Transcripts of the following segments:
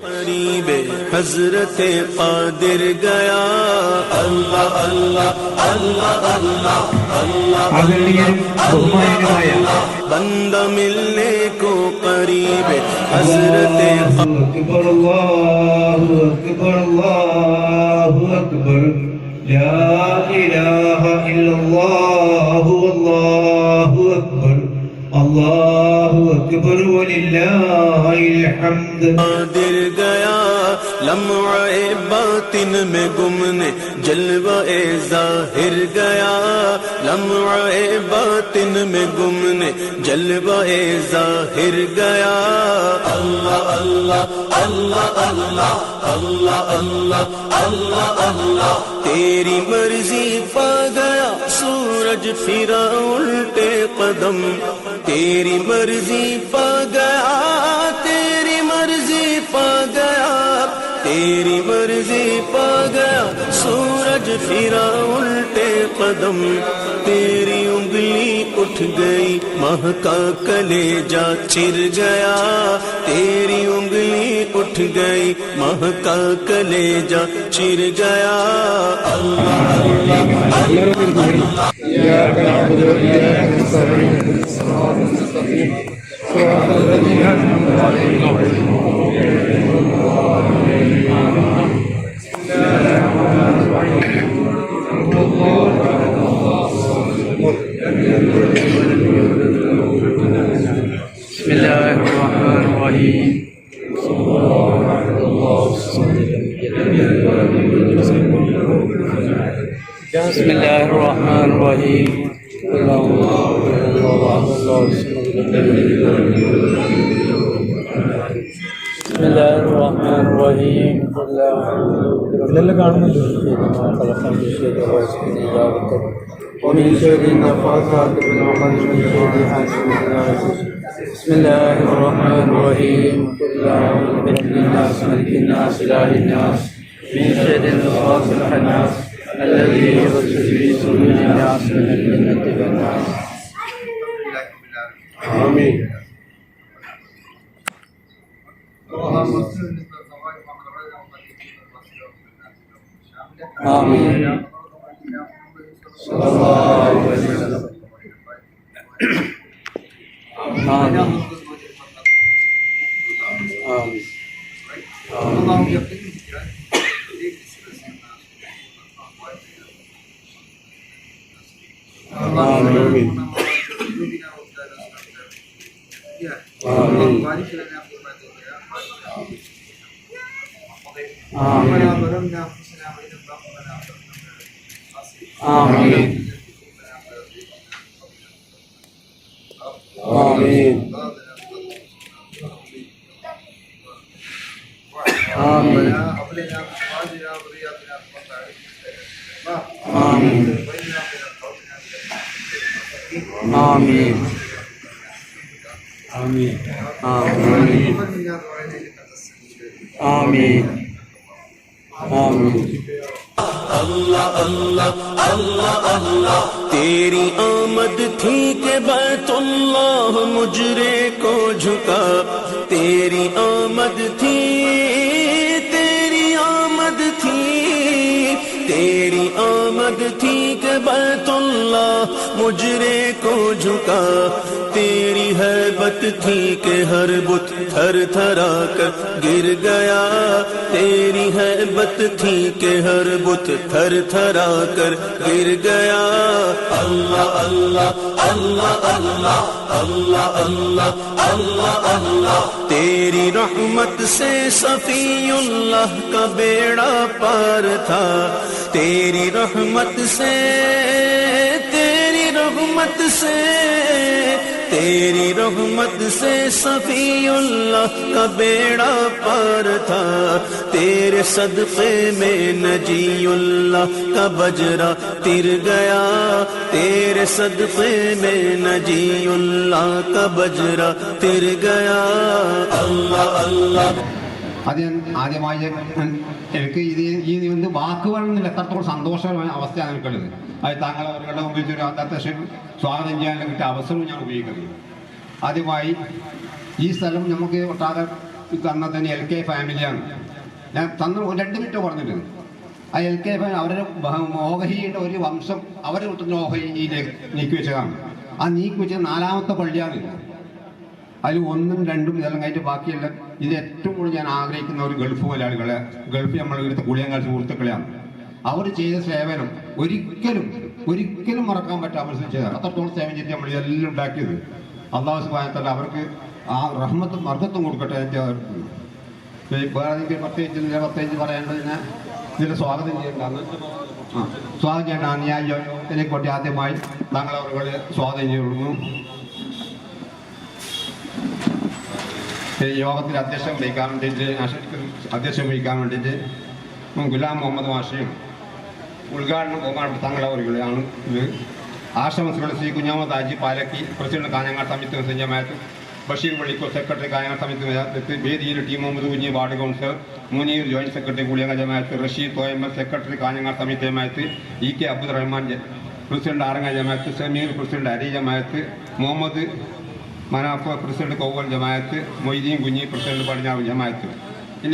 قریب حضرت قادر گیا۔ اللہ اللہ اللہ اللہ اللہ۔ بندہ ملنے کو قریب حضرت اکبر اللہ اکبر اللہ اکبر۔ لا الہ الا اللہ اللہ۔ اللہ اکبر وللہ الحمد قادر گیا لمعہ باطن میں گمنے جلوہ ظاہر گیا۔ لمعہ باطن میں گمنے جلوہ ظاہر گیا۔ اللہ اللہ اللہ اللہ اللہ اللہ اللہ اللہ۔ تیری مرضی پا گیا سورج پھرا الٹے قدم تیری مرضی پا گیا تیری مرضی پا گیا تیری مرضی پا گیا سورج پھرا الٹے قدم تیری انگلی اٹھ گئی ماہ کا کلے جا چر گیا تیری انگلی اٹھ گئی ماہ کا کلے جا چر گیا اللہ اللہ إياك نعبد وإياك نستعين صراط المستقيم صراط الذين أنعمت عليهم غير المغضوب عليهم ഇതിലെല്ലാം കാണുന്നുണ്ട് ومن شر النفاثات في العقد ومن شر حاسد اذا حسد بسم الله الرحمن الرحيم قل لا اعوذ برب الناس ملك الناس اله الناس من شر الوسواس الخناس الذي يوسوس في صدور الناس من الجنة والناس آمين آمين Amin. Sallallahu aleyhi ve sellem. Amin. Oh. اللہ اللہ اللہ اللہ. تیری آمد تھی کہ بیت اللہ مجرے کو جھکا. تیری آمد تھی، تیری آمد تھی. تیری آمد تھی کہ بیت اللہ مجرے کو جھکا. تیری ہے بت تھی کہ ہر بت تھر تھرا کر گر گیا۔ تیری ہے بت تھی کہ ہر بت تھر تھرا کر گر گیا۔ اللہ اللہ اللہ اللہ اللہ اللہ اللہ اللہ۔ تیری رحمت سے صفی اللہ کا بیڑا پار تھا۔ تیری رحمت سے، تیری رحمت سے تیری رحمت سے صفی اللہ کا بیڑا پار تھا۔ تیرے صدقے میں نجی اللہ کا بجرا تر گیا۔ تیرے صدقے میں نجی اللہ کا بجرا تر گیا۔ اللہ اللہ۔ അത് ഞാൻ ആദ്യമായി എനിക്ക് ഇത് ഈ ഒന്ന് വാക്കുകളിൽ എത്രത്തോളം സന്തോഷകരമായ അവസ്ഥയാണ് എനിക്കുള്ളത്. അത് താങ്കൾ അവരുടെ മുമ്പിൽ ഒരു അധ്യക്ഷൻ സ്വാഗതം ചെയ്യാൻ കിട്ടിയ അവസരവും ഞാൻ ഉപയോഗിക്കുന്നത് ആദ്യമായി ഈ സ്ഥലം നമുക്ക് ഒട്ടാകെ തന്ന തന്നെ എൽ കെ ഫാമിലിയാണ് ഞാൻ തന്ന രണ്ട് മിനിറ്റ് പറഞ്ഞിട്ടുണ്ട് ആ എൽ കെ ഫാമിലി അവരുടെ ഓഹരിയുടെ ഒരു വംശം അവരുടെ കിട്ടുന്ന ഓഹരിയിലേക്ക് നീക്കി വെച്ചതാണ് ആ നീക്കി വെച്ചത് നാലാമത്തെ പള്ളിയാണ്. അതിൽ ഒന്നും രണ്ടും ഇതെല്ലാം കഴിഞ്ഞിട്ട് ബാക്കിയെല്ലാം ഇത് ഏറ്റവും കൂടുതൽ ഞാൻ ആഗ്രഹിക്കുന്ന ഒരു ഗൾഫ് മലയാളികളെ ഗൾഫ് നമ്മൾ ഇവിടുത്തെ കുളിയങ്കാൽ സുഹൃത്തുക്കളെയാണ്. അവർ ചെയ്ത സേവനം ഒരിക്കലും ഒരിക്കലും മറക്കാൻ പറ്റാത്ത ചെയ്തതാണ്. അത്രത്തോളം സേവനം ചെയ്തിട്ട് നമ്മൾ ഇതെല്ലാം ഉണ്ടാക്കിയത്. അള്ളാഹു സുബാനത്തല്ല അവർക്ക് ആ റഹ്മത്തും മർദ്ദത്തും കൊടുക്കട്ടെ വേറെ എനിക്ക് പ്രത്യേകിച്ച് ഇതിനെ പ്രത്യേകിച്ച് പറയേണ്ടതിന് ഇതിനെ സ്വാഗതം ചെയ്യേണ്ടതാണ് ആ സ്വാഗതം ചെയ്യേണ്ടതാണ് ഞാൻ വേണ്ടി ആദ്യമായി താങ്കൾ അവരുടെ സ്വാഗതം ചെയ്യുന്നു. ഈ യോഗത്തിൽ അധ്യക്ഷം വഹിക്കാൻ വേണ്ടിയിട്ട് അധ്യക്ഷം വഹിക്കാൻ വേണ്ടിയിട്ട് ഗുലാം മുഹമ്മദ് മാഷയും ഉദ്ഘാടനം ബഹുമാനപ്പെട്ട തങ്ങളെ അവരുകളാണ് ഇത് ആശ്രമസുകളിൽ ശ്രീ കുഞ്ഞാമത് ആജി പാലക്കി പ്രസിഡന്റ് കാഞ്ഞങ്ങാട് സമിതി സഞ്ജമായത്ത് ബഷീർ പള്ളിക്കോ സെക്രട്ടറി കാഞ്ഞങ്ങാട് സമിതി നേതൃത്വത്തിൽ വേദിയിൽ T Muhammad Kunhi ward councillor Muneer joint secretary Kuliyanga Jamaat Rasheed Thoyamma secretary Kanhangad സമിതി ഇ കെ അബ്ദുൾ റഹ്മാൻ ജ- പ്രസിഡന്റ് ആറങ്ങ ജമായത്ത് സമീർ പ്രസിഡന്റ് അരി ജമായത്ത് മുഹമ്മദ് മനാഫ് പ്രസിഡന്റ് കോവൽ ജമായത്ത് മൊയ്തീൻ കുഞ്ഞി പ്രസിഡന്റ് പടിഞ്ഞാവ് ജമായത്ത്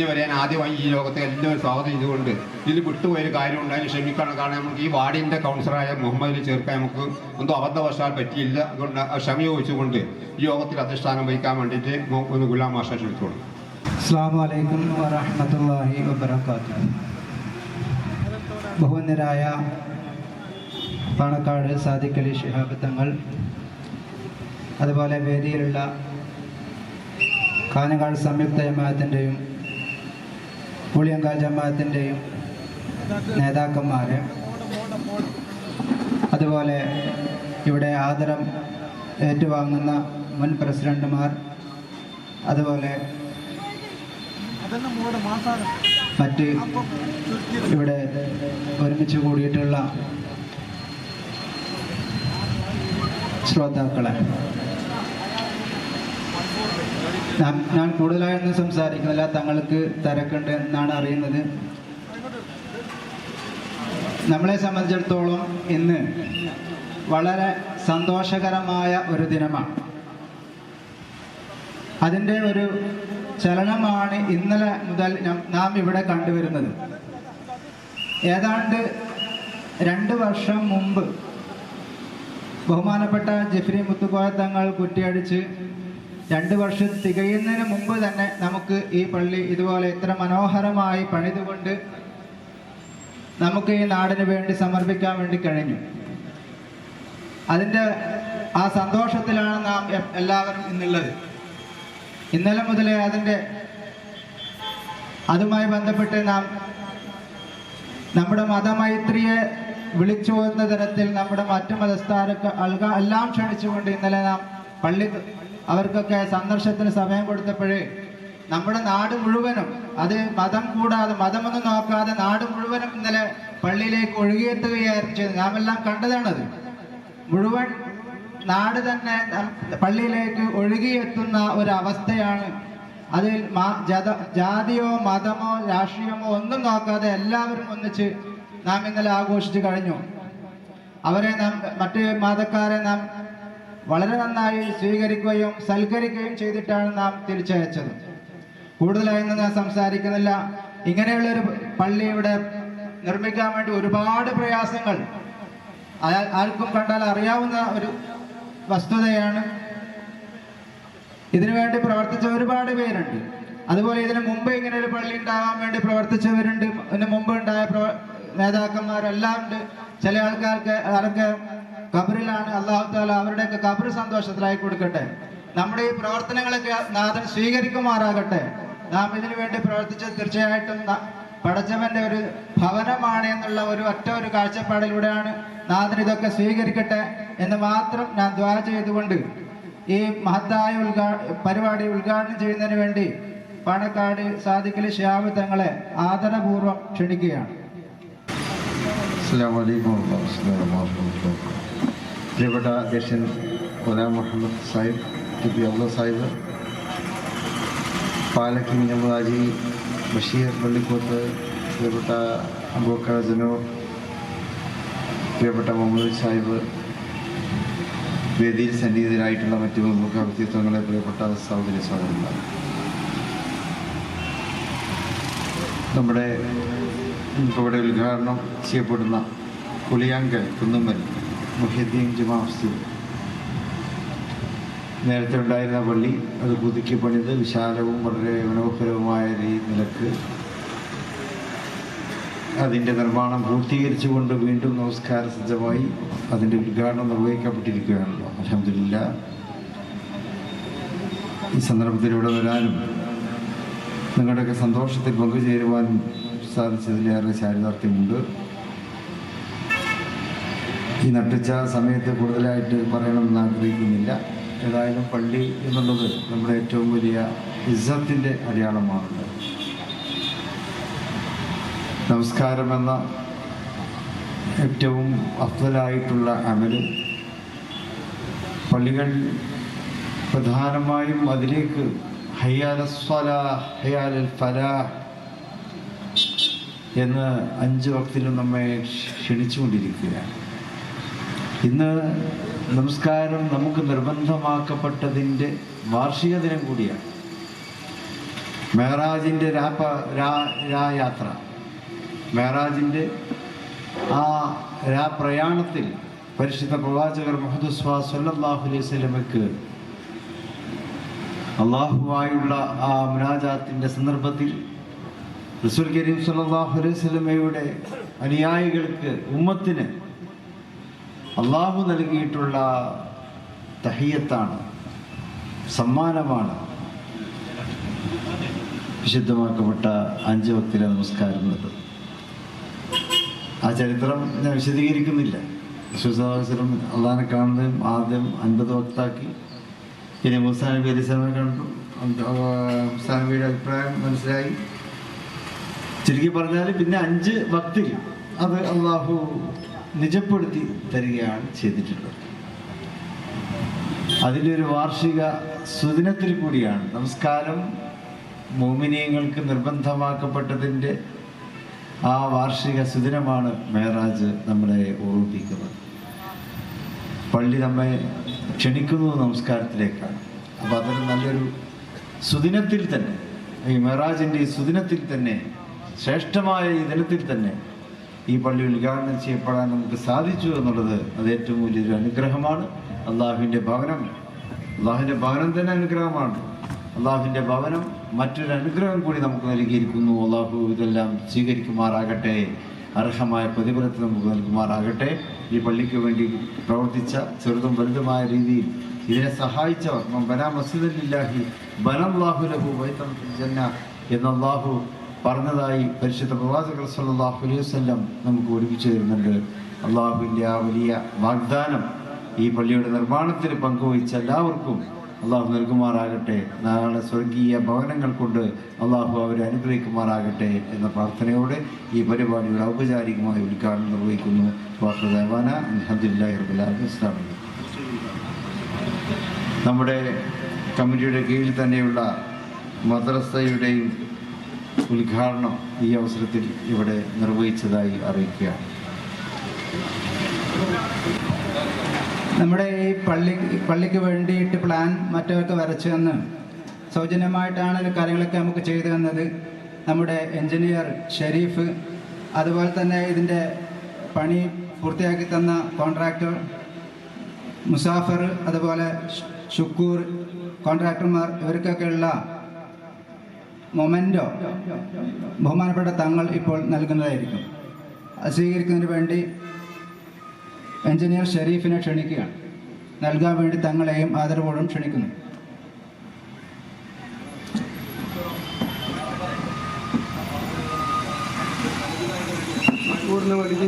വരെ ഞാൻ ആദ്യമായി ഈ ലോകത്തെ എല്ലാവരും സ്വാഗതം ചെയ്തുകൊണ്ട് ഇതിൽ വിട്ടുപോയൊരു കാര്യം ഉണ്ടായി ക്ഷമിക്കണം കാരണം നമുക്ക് ഈ വാർഡിന്റെ കൗൺസിലറായ മുഹമ്മദിനെ ചേർക്കാൻ നമുക്ക് എന്തോ അബദ്ധവശാൽ പറ്റിയില്ല. അതുകൊണ്ട് ക്ഷമ ചോദിച്ചുകൊണ്ട് ഈ യോഗത്തിൽ അധിഷ്ഠാനം വഹിക്കാൻ വേണ്ടിയിട്ട് ഒന്ന് ഗുലാം മാഷ ക്ഷണിച്ചോളൂ അസ്സാം വലൈക്കും വറഹമത്തല്ലാഹി വബർക്കാത്തു ബഹുവന്യരായ പാണക്കാട് സാദിഖലി ശിഹാബ് തങ്ങൾ അതുപോലെ വേദിയിലുള്ള കാനങ്ങാട് സംയുക്ത ജമാഅത്തിന്റെയും പുളിയങ്കാൽ ജമാഅത്തിന്റെയും നേതാക്കന്മാർ അതുപോലെ ഇവിടെ ആദരം ഏറ്റുവാങ്ങുന്ന മുൻ പ്രസിഡന്റുമാർ. അതുപോലെ മറ്റ് ഇവിടെ ഒരുമിച്ച് കൂടിയിട്ടുള്ള ശ്രോതാക്കളെ. ഞാൻ കൂടുതലായൊന്നും സംസാരിക്കുന്നില്ല. തങ്ങൾക്ക് തിരക്കുണ്ട് എന്നാണ് അറിയുന്നത്. നമ്മളെ സംബന്ധിച്ചിടത്തോളം ഇന്ന് വളരെ സന്തോഷകരമായ ഒരു ദിനമാണ്. അതിന്റെ ഒരു ചലനമാണ് ഇന്നലെ മുതൽ നാം ഇവിടെ കണ്ടുവരുന്നത്. ഏതാണ്ട് രണ്ട് വർഷം മുമ്പ് ബഹുമാനപ്പെട്ട ജെഫ്രി മുത്തുക്കോയ തങ്ങൾ കുറ്റിയടിച്ച് രണ്ട് വർഷം തികയുന്നതിന് മുമ്പ് തന്നെ നമുക്ക് ഈ പള്ളി ഇതുപോലെ ഇത്ര മനോഹരമായി പണിതുകൊണ്ട് നമുക്ക് ഈ നാടിന് വേണ്ടി സമർപ്പിക്കാൻ വേണ്ടി കഴിഞ്ഞു. അതിന്റെ ആ സന്തോഷത്തിലാണ് നാം എല്ലാവരും ഇന്നുള്ളത്. ഇന്നലെ മുതലേ അതിന്റെ അതുമായി ബന്ധപ്പെട്ട് നാം നമ്മുടെ മതമൈത്രിയെ വിളിച്ചു എന്ന തരത്തിൽ നമ്മുടെ മറ്റു മതസ്ഥാരൊക്കെ എല്ലാം ക്ഷണിച്ചുകൊണ്ട് ഇന്നലെ നാം പള്ളി അവർക്കൊക്കെ സന്ദർശനത്തിന് സമയം കൊടുത്തപ്പോഴേ നമ്മുടെ നാട് മുഴുവനും അത് മതം കൂടാതെ മതമൊന്നും നോക്കാതെ നാട് മുഴുവനും ഇന്നലെ പള്ളിയിലേക്ക് ഒഴുകിയെത്തുകയായിരുന്നു ചെയ്തത്. നാം എല്ലാം കണ്ടതാണത്. മുഴുവൻ നാട് തന്നെ പള്ളിയിലേക്ക് ഒഴുകിയെത്തുന്ന ഒരു അവസ്ഥയാണ് അതിൽ ജാതിയോ മതമോ രാഷ്ട്രീയമോ ഒന്നും നോക്കാതെ എല്ലാവരും ഒന്നിച്ച് നാം ഇന്നലെ ആഘോഷിച്ചു കഴിഞ്ഞു. അവരെ നാം മറ്റ് മതക്കാരെ നാം വളരെ നന്നായി സ്വീകരിക്കുകയും സൽക്കരിക്കുകയും ചെയ്തിട്ടാണ് നാം തിരിച്ചയച്ചത്. കൂടുതലായൊന്നും ഞാൻ സംസാരിക്കുന്നില്ല. ഇങ്ങനെയുള്ളൊരു പള്ളി ഇവിടെ നിർമ്മിക്കാൻ വേണ്ടി ഒരുപാട് പ്രയാസങ്ങൾ. ആർക്കും കണ്ടാൽ അറിയാവുന്ന ഒരു വസ്തുതയാണ്. ഇതിനു വേണ്ടി പ്രവർത്തിച്ച ഒരുപാട് പേരുണ്ട്. അതുപോലെ ഇതിനു മുമ്പ് ഇങ്ങനെ ഒരു പള്ളി ഉണ്ടാവാൻ വേണ്ടി പ്രവർത്തിച്ചവരുണ്ട്. ഇതിനു മുമ്പ് ഉണ്ടായ നേതാക്കന്മാരെല്ലാം ഉണ്ട്. ചില ആൾക്കാർക്ക് ആരൊക്കെ കബറിലാണ് അള്ളാഹു താല അവരുടെയൊക്കെ കബർ സന്തോഷത്തിലായി കൊടുക്കട്ടെ. നമ്മുടെ ഈ പ്രവർത്തനങ്ങളൊക്കെ നാഥൻ സ്വീകരിക്കുമാറാകട്ടെ. നാം ഇതിനു വേണ്ടി പ്രവർത്തിച്ച് തീർച്ചയായിട്ടും പടച്ചവന്റെ ഒരു ഭവനമാണ് എന്നുള്ള ഒരു ഒറ്റ ഒരു കാഴ്ചപ്പാടിലൂടെയാണ് നാഥൻ ഇതൊക്കെ സ്വീകരിക്കട്ടെ എന്ന് മാത്രം ഞാൻ ദ്വാര ചെയ്തുകൊണ്ട് ഈ മഹത്തായ ഉദ്ഘാ പരിപാടി ഉദ്ഘാടനം ചെയ്യുന്നതിന് വേണ്ടി പാണക്കാട് സാദിഖലി ശ്യാമ തങ്ങളെ ആദരപൂർവം ക്ഷണിക്കുകയാണ്. അസ്സാം വലൈക്കും വാഹമത്തുള്ള പ്രിയപ്പെട്ട അധ്യക്ഷൻ ഗുലാം മുഹമ്മദ് സാഹിബ് ടി പി അബ്ദുൽ സാഹിബ് പാലക്കി മുഹമ്മദാജി ബഷീർ പള്ളിക്കോത്ത് പ്രിയപ്പെട്ട അബൂക്കർ ജനൂർ പ്രിയപ്പെട്ട മുഹമ്മദ് സാഹിബ് വേദിയിൽ സന്നിഹിതരായിട്ടുള്ള മറ്റു പ്രമുഖ വ്യക്തിത്വങ്ങളെ പ്രിയപ്പെട്ട സഹോദരി സഹോദരന്മാർ. നമ്മുടെ ഇവിടെ ഉദ്ഘാടനം ചെയ്യപ്പെടുന്ന പുളിയാങ്കൽ കുന്നുമ്മൽ മുഹ്യദ്ദീൻ ജുമാ മസ്ജിദ്. നേരത്തെ ഉണ്ടായിരുന്ന പള്ളി അത് പുതുക്കി പണിത് വിശാലവും വളരെ മനോഹരവുമായ നിലയ്ക്ക്. അതിന്റെ നിർമ്മാണം പൂർത്തീകരിച്ചുകൊണ്ട് വീണ്ടും നമസ്കാര സജ്ജമായി അതിന്റെ ഉദ്ഘാടനം നിർവഹിക്കപ്പെട്ടിരിക്കുകയാണല്ലോ. അലഹമില്ല ഈ സന്ദർഭത്തിൽ ഇവിടെ വരാനും നിങ്ങളുടെയൊക്കെ സന്തോഷത്തിൽ പങ്കുചേരുവാനും സാധിച്ചതിലേറെ ചാരിതാർത്ഥ്യമുണ്ട്. ഈ നട്ടിച്ച സമയത്ത് കൂടുതലായിട്ട് പറയണമെന്ന് ആഗ്രഹിക്കുന്നില്ല. ഏതായാലും പള്ളി എന്നുള്ളത് നമ്മുടെ ഏറ്റവും വലിയ ഇസത്തിന്റെ അടയാളമാണുള്ളത് നമസ്കാരമെന്ന ഏറ്റവും അഫലായിട്ടുള്ള അമൽ പള്ളികൾ പ്രധാനമായും അതിലേക്ക് ഹയ്യാല സ്വലാ ഹയ്യാലൽ ഫലാ എന്ന് അഞ്ച് വക്തിലും നമ്മെ ക്ഷണിച്ചുകൊണ്ടിരിക്കുകയാണ്. ഇന്ന് നമസ്കാരം നമുക്ക് നിർബന്ധമാക്കപ്പെട്ടതിന്റെ വാർഷിക ദിനം കൂടിയാണ്. മെഹറാജിന്റെ രാപ്പ രാ രായാത്ര. മെഹറാജിന്റെ ആ രാപ്രയാണത്തിൽ പരിശുദ്ധ പ്രവാചകർ മുഹദുസ്വാ സ്വാ സല്ലാഹു അലൈഹി സ്വലമയ്ക്ക് അള്ളാഹുവായുള്ള ആ മുനാജാത്തിന്റെ സന്ദർഭത്തിൽ റസൂൽ കരീം സല്ലാഹു അലൈഹി സ്വലമയുടെ അനുയായികൾക്ക് ഉമ്മത്തിന് അള്ളാഹു നൽകിയിട്ടുള്ള തഹിയത്താണ് സമ്മാനമാണ്. വിശുദ്ധമാക്കപ്പെട്ട അഞ്ച് വക്തിലെ നമസ്കാരം എന്നത് ആ ചരിത്രം ഞാൻ വിശദീകരിക്കുന്നില്ല. വിശ്വസാഹസരം അള്ളാഹിനെ കാണുന്നതും ആദ്യം അൻപത് വക്താക്കി പിന്നെ മുസ്താൻ നബി അലി സ്വലമെ കണ്ടു. മുസ്താൻ നബിയുടെ അഭിപ്രായം മനസ്സിലായി. ചുരുക്കി പറഞ്ഞാൽ പിന്നെ അഞ്ച് വക്തിൽ അത് അള്ളാഹു നിജപ്പെടുത്തി തരികയാണ് ചെയ്തിട്ടുള്ളത്. അതിന്റെ ഒരു വാർഷിക സുദിനത്തിൽ കൂടിയാണ് നമസ്കാരം. മോമിനിയങ്ങൾക്ക് നിർബന്ധമാക്കപ്പെട്ടതിന്റെ ആ വാർഷിക സുദിനമാണ് മേറാജ് നമ്മളെ ഓർമ്മിപ്പിക്കുന്നത്. പള്ളി നമ്മെ ക്ഷണിക്കുന്നത് നമസ്കാരത്തിലേക്കാണ്. അപ്പം അതൊരു നല്ലൊരു സുദിനത്തിൽ തന്നെ ഈ മെഹറാജിന്റെ ഈ സുദിനത്തിൽ തന്നെ ശ്രേഷ്ഠമായ ഈ ദിനത്തിൽ തന്നെ ഈ പള്ളി ഉദ്ഘാടനം ചെയ്യപ്പെടാൻ നമുക്ക് സാധിച്ചു എന്നുള്ളത് അത് ഏറ്റവും വലിയൊരു അനുഗ്രഹമാണ്. അള്ളാഹുവിന്റെ ഭവനം അള്ളാഹുവിന്റെ ഭവനം തന്നെ അനുഗ്രഹമാണ്. അള്ളാഹുവിന്റെ ഭവനം മറ്റൊരു അനുഗ്രഹം കൂടി നമുക്ക് നൽകിയിരിക്കുന്നു. അള്ളാഹു ഇതെല്ലാം സ്വീകരിക്കുമാറാകട്ടെ. അർഹമായ പ്രതിഫലത്തിൽ നമുക്ക് നൽകുമാറാകട്ടെ. ഈ പള്ളിക്ക് വേണ്ടി പ്രവർത്തിച്ച ചെറുതും വലുതുമായ രീതിയിൽ ഇതിനെ സഹായിച്ചവർ ബനാ മസ്ജിദല്ലാഹി ബനല്ലാഹു ലഹു വൈത്തം ജന്ന എന്ന അള്ളാഹു പറഞ്ഞതായി പരിശുദ്ധ പ്രവാചകർ സല്ലല്ലാഹു അലൈഹി വസല്ലം നമുക്ക് ഒരുമിച്ച് തരുന്നുണ്ട്. അള്ളാഹുവിന്റെ ആ വലിയ വാഗ്ദാനം ഈ പള്ളിയുടെ നിർമ്മാണത്തിന് പങ്കുവഹിച്ച എല്ലാവർക്കും അള്ളാഹു നൽകുമാറാകട്ടെ. നാളെ സ്വർഗീയ ഭവനങ്ങൾ കൊണ്ട് അള്ളാഹു അവരെ അനുഗ്രഹിക്കുമാറാകട്ടെ എന്ന പ്രാർത്ഥനയോടെ ഈ പരിപാടിയുടെ ഔപചാരികമായി ഉദ്ഘാടനം നിർവഹിക്കുന്നു. നമ്മുടെ കമ്മിറ്റിയുടെ കീഴിൽ തന്നെയുള്ള മദ്രസയുടെയും ഉദ്ഘാടനം ഈ അവസരത്തിൽ ഇവിടെ നിർവഹിച്ചതായി അറിയിക്കുകയാണ്. നമ്മുടെ ഈ പള്ളി പള്ളിക്ക് വേണ്ടിയിട്ട് പ്ലാൻ മറ്റൊക്കെ വരച്ചു തന്ന് സൗജന്യമായിട്ടാണ് കാര്യങ്ങളൊക്കെ നമുക്ക് ചെയ്തു തന്നത്. നമ്മുടെ എഞ്ചിനീയർ ഷെരീഫ് അതുപോലെ തന്നെ ഇതിന്റെ പണി പൂർത്തിയാക്കി തന്ന കോൺട്രാക്ടർ മുസാഫർ അതുപോലെ ഷുക്കൂർ കോൺട്രാക്ടർമാർ ഇവർക്കൊക്കെയുള്ള മൊമെന്റോ ബഹുമാനപ്പെട്ട തങ്ങൾ ഇപ്പോൾ നൽകുന്നതായിരിക്കും. അത് സ്വീകരിക്കുന്നതിന് വേണ്ടി എഞ്ചിനീയർ ഷെരീഫിനെ ക്ഷണിക്കുകയാണ്. നൽകാൻ വേണ്ടി തങ്ങളെയും ആദരവോടും ക്ഷണിക്കുന്നു.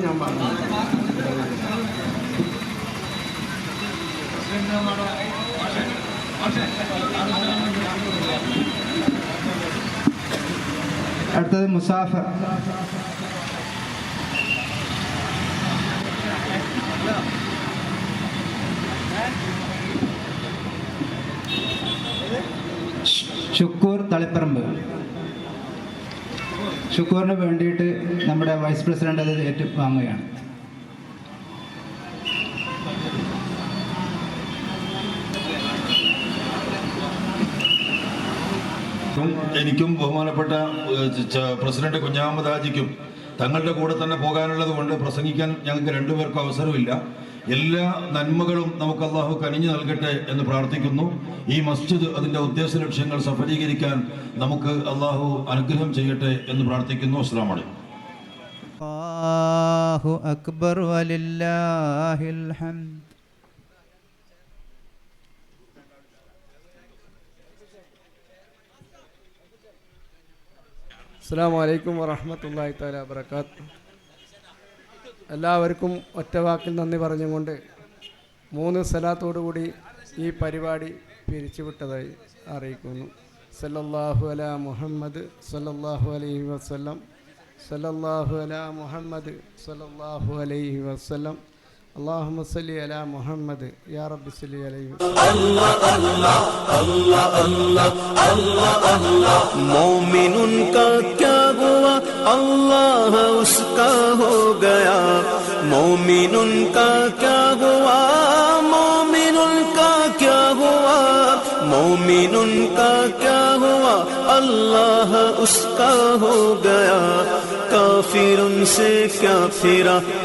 ഞാൻ പറഞ്ഞു. അടുത്തത് മുസാഫർ. ഷുക്കൂർ തളിപ്പറമ്പ്. ഷുക്കൂറിന് വേണ്ടിയിട്ട് നമ്മുടെ വൈസ് പ്രസിഡന്റ് അത് ഏറ്റു വാങ്ങുകയാണ് എനിക്കും ബഹുമാനപ്പെട്ട പ്രസിഡന്റ് കുഞ്ഞാമത് ഹാജിക്കും തങ്ങളുടെ കൂടെ തന്നെ പോകാനുള്ളത് കൊണ്ട് പ്രസംഗിക്കാൻ ഞങ്ങൾക്ക് രണ്ടുപേർക്കും അവസരമില്ല. എല്ലാ നന്മകളും നമുക്ക് അള്ളാഹു കനിഞ്ഞു നൽകട്ടെ എന്ന് പ്രാർത്ഥിക്കുന്നു. ഈ മസ്ജിദ് അതിന്റെ ഉദ്ദേശ ലക്ഷ്യങ്ങൾ സഫലീകരിക്കാൻ നമുക്ക് അള്ളാഹു അനുഗ്രഹം ചെയ്യട്ടെ എന്ന് പ്രാർത്ഥിക്കുന്നു. അല്ലാഹു അക്ബർ വലില്ലാഹിൽ ഹംദ്. അസ്സാം വലൈക്കും വറഹമത്തല്ലാഹി താല വബർക്കാത്ത് എല്ലാവർക്കും ഒറ്റവാക്കിൽ നന്ദി പറഞ്ഞുകൊണ്ട് മൂന്ന് സലാത്തോടുകൂടി ഈ പരിപാടി പിരിച്ചുവിട്ടതായി അറിയിക്കുന്നു. സല്ലല്ലാഹു അല മുഹമ്മദ് സല്ലല്ലാഹു അലൈഹി വസ്ലം സല്ലല്ലാഹു അല മുഹമ്മദ് സല്ലല്ലാഹു അലൈഹി اللهم صل على محمد يا رب صل عليه الله الله الله الله الله الله مومن کا کیا ہوا؟ اللہ اس کا ہو گیا۔ مؤمن کا کیا ہوا؟ مؤمن کا کیا ہوا؟ مؤمن کا کیا ہوا؟ اللہ اس کا ہو گیا۔ کافر ان سے کیا پھرا؟